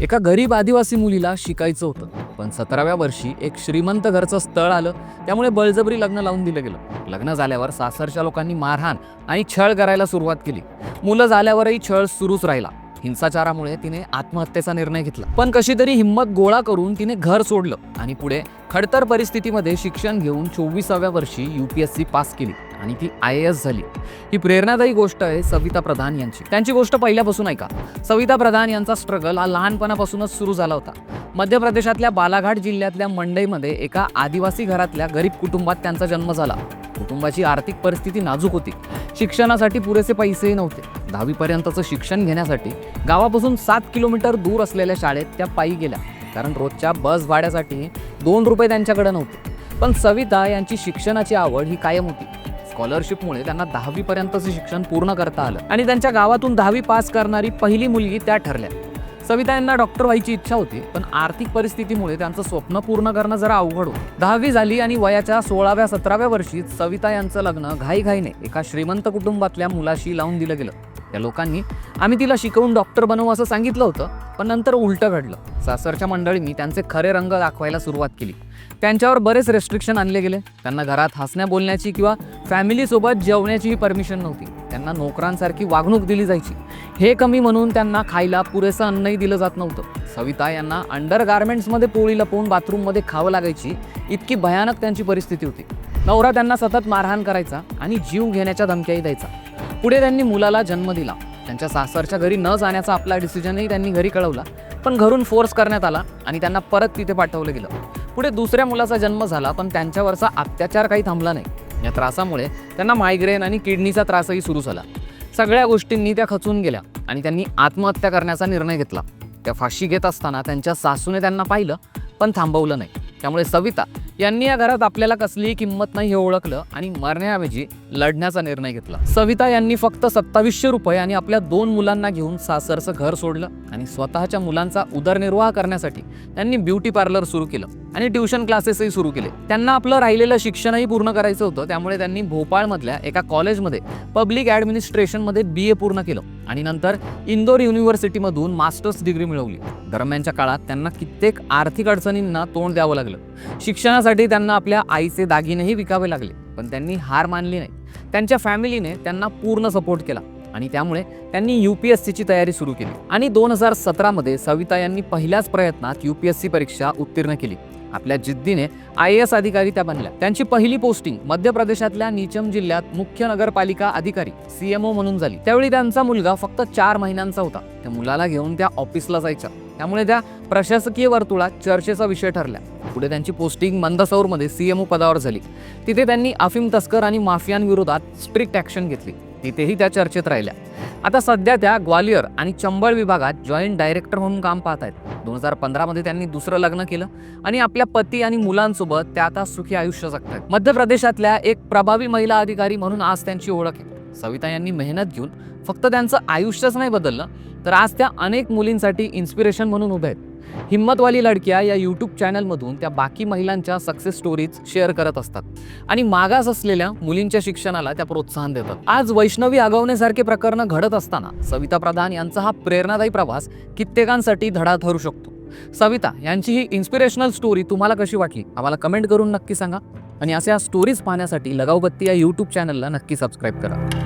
एका गरीब आदिवासी मुलीला शिकायचं होतं. पण सतराव्या वर्षी एक श्रीमंत घरचं स्थळ आलं. त्यामुळे बळजबरी लग्न लावून दिलं गेलं. लग्न झाल्यावर सासरच्या लोकांनी मारहाण आणि छळ करायला सुरुवात केली. मुलं झाल्यावरही छळ सुरूच राहिला. हिंसाचारामुळे तिने आत्महत्येचा निर्णय घेतला. पण कशी तरी हिंमत गोळा करून तिने घर सोडलं आणि पुढे खडतर परिस्थितीमध्ये शिक्षण घेऊन चोवीसाव्या वर्षी युपीएससी पास केली आणि ती आय एस झाली. ही प्रेरणादायी गोष्ट आहे सविता प्रधान यांची. त्यांची गोष्ट पहिल्यापासून ऐका. सविता प्रधान यांचा स्ट्रगल हा लहानपणापासूनच सुरू झाला होता. मध्य प्रदेशातल्या बालाघाट जिल्ह्यातल्या मंडईमध्ये एका आदिवासी घरातल्या गरीब कुटुंबात त्यांचा जन्म झाला. कुटुंबाची आर्थिक परिस्थिती नाजूक होती. शिक्षणासाठी पुरेसे पैसेही नव्हते. दहावीपर्यंतचं शिक्षण घेण्यासाठी गावापासून सात किलोमीटर दूर असलेल्या शाळेत त्या पायी गेल्या. कारण रोजच्या बस भाड्यासाठी दोन रुपये त्यांच्याकडे नव्हते. पण सविता यांची शिक्षणाची आवड ही कायम होती. स्कॉलरशिपमुळे त्यांना दहावीपर्यंतचं शिक्षण पूर्ण करता आलं आणि त्यांच्या गावातून दहावी पास करणारी पहिली मुलगी त्या ठरल्या. सविता यांना डॉक्टर व्हायची इच्छा होती पण आर्थिक परिस्थितीमुळे त्यांचं स्वप्न पूर्ण करणं जरा अवघड होतं. दहावी झाली आणि वयाच्या सोळाव्या सतराव्या वर्षी सविता यांचं लग्न घाईघाईने एका श्रीमंत कुटुंबातल्या मुलाशी लावून दिलं गेलं. त्या लोकांनी. आम्ही तिला शिकवून डॉक्टर बनवू असं सांगितलं होतं पण नंतर उलटं घडलं. सासरच्या मंडळींनी त्यांचे खरे रंग दाखवायला सुरुवात केली. त्यांच्यावर बरेच रेस्ट्रिक्शन आणले गेले. त्यांना घरात हसण्या बोलण्याची किंवा फॅमिलीसोबत जेवण्याचीही परमिशन नव्हती. त्यांना नोकरांसारखी वागणूक दिली जायची. हे कमी म्हणून त्यांना खायला पुरेसं अन्नही दिलं जात नव्हतं. सविता यांना अंडर गार्मेंट्समध्ये पोळी लपवून बाथरूममध्ये खावं लागायची इतकी भयानक त्यांची परिस्थिती होती. नवरा त्यांना सतत मारहाण करायचा आणि जीव घेण्याच्या धमक्याही द्यायचा. पुढे त्यांनी मुलाला जन्म दिला. त्यांच्या सासरच्या घरी न जाण्याचा आपला डिसिजनही त्यांनी घरी कळवला. पण घरून फोर्स करण्यात आला आणि त्यांना परत तिथे पाठवलं गेलं. पुढे दुसऱ्या मुलाचा जन्म झाला पण त्यांच्यावरचा अत्याचार काही थांबला नाही. या त्रासामुळे त्यांना मायग्रेन आणि किडनीचा त्रासही सुरू झाला. सगळ्या गोष्टींनी त्या खचून गेल्या आणि त्यांनी आत्महत्या करण्याचा निर्णय घेतला. त्या फाशी घेत असताना त्यांच्या सासूने त्यांना पाहिलं पण थांबवलं नाही. त्यामुळे सविता यांनी या घरात आपल्याला कसलीही किंमत नाही हे ओळखलं आणि मरण्याऐवजी लढण्याचा निर्णय घेतला. सविता यांनी फक्त सत्तावीसशे रुपये आणि आपल्या दोन मुलांना घेऊन सासरचं घर सोडलं आणि स्वतःच्या मुलांचा उदरनिर्वाह करण्यासाठी त्यांनी ब्युटी पार्लर सुरू केलं. आणि ट्युशन क्लासेसही सुरू केले. त्यांना आपलं राहिलेलं शिक्षणही पूर्ण करायचं होतं. त्यामुळे त्यांनी भोपाळमधल्या एका कॉलेजमध्ये पब्लिक ॲडमिनिस्ट्रेशनमध्ये बी ए पूर्ण केलं. आणि नंतर इंदोर युनिव्हर्सिटीमधून मास्टर्स डिग्री मिळवली. दरम्यानच्या काळात त्यांना कित्येक आर्थिक अडचणींना तोंड द्यावं लागलं. शिक्षणासाठी त्यांना आपल्या आईचे दागिनेही विकावे लागले. पण त्यांनी हार मानली नाही. त्यांच्या फॅमिलीने त्यांना पूर्ण सपोर्ट केला. आणि त्यामुळे त्यांनी यू पी एस सीची तयारी सुरू केली. आणि दोन हजार सतरामध्ये सविता यांनी पहिल्याच प्रयत्नात यू पी एस सी परीक्षा उत्तीर्ण केली. आपल्या जिद्दीने आय एस अधिकारी त्या बनल्या. त्यांची पहिली पोस्टिंग मध्य प्रदेशातल्या नीचम जिल्ह्यात मुख्य नगरपालिका अधिकारी सीएमओ म्हणून झाली. त्यावेळी त्यांचा मुलगा फक्त चार महिन्यांचा होता. त्या मुलाला घेऊन त्या ऑफिसला जायच्या. त्यामुळे त्या प्रशासकीय वर्तुळात चर्चेचा विषय ठरल्या. पुढे त्यांची पोस्टिंग मंदसौरमध्ये सीएमओ पदावर झाली. तिथे त्यांनी अफीम तस्कर आणि माफियांविरोधात स्ट्रिक्ट ॲक्शन घेतली. तिथेही त्या चर्चेत राहिल्या. आता सध्या त्या ग्वालियर आणि चंबळ विभागात जॉईंट डायरेक्टर म्हणून काम पाहत आहेत. दोन हजार पंधरामध्ये त्यांनी दुसरं लग्न केलं आणि आपल्या पती आणि मुलांसोबत त्या आता सुखी आयुष्य जगतात मध्य प्रदेशातल्या एक प्रभावी महिला अधिकारी म्हणून आज त्यांची ओळख आहे. सविता यांनी मेहनत घेऊन फक्त त्यांचं आयुष्यच नाही बदललं तर आज त्या अनेक मुलींसाठी इन्स्पिरेशन म्हणून उभ्या आहेत. हिम्मतवाली लडक्या या यूट्यूब चॅनलमधून त्या बाकी महिलांच्या सक्सेस स्टोरीज शेअर करत असतात. आणि मागास असलेल्या मुलींच्या शिक्षणाला त्या प्रोत्साहन देतात. आज वैष्णवी आगवण्यासारखे प्रकरणं घडत असताना सविता प्रधान यांचा हा प्रेरणादायी प्रवास कित्येकांसाठी धडा ठरू शकतो. सविता यांची ही इन्स्पिरेशनल स्टोरी तुम्हाला कशी वाटली? आम्हाला कमेंट करून नक्की सांगा. आणि अशा स्टोरीज पाहण्यासाठी लगावबत्ती या यूट्यूब चॅनलला नक्की सबस्क्राईब करा.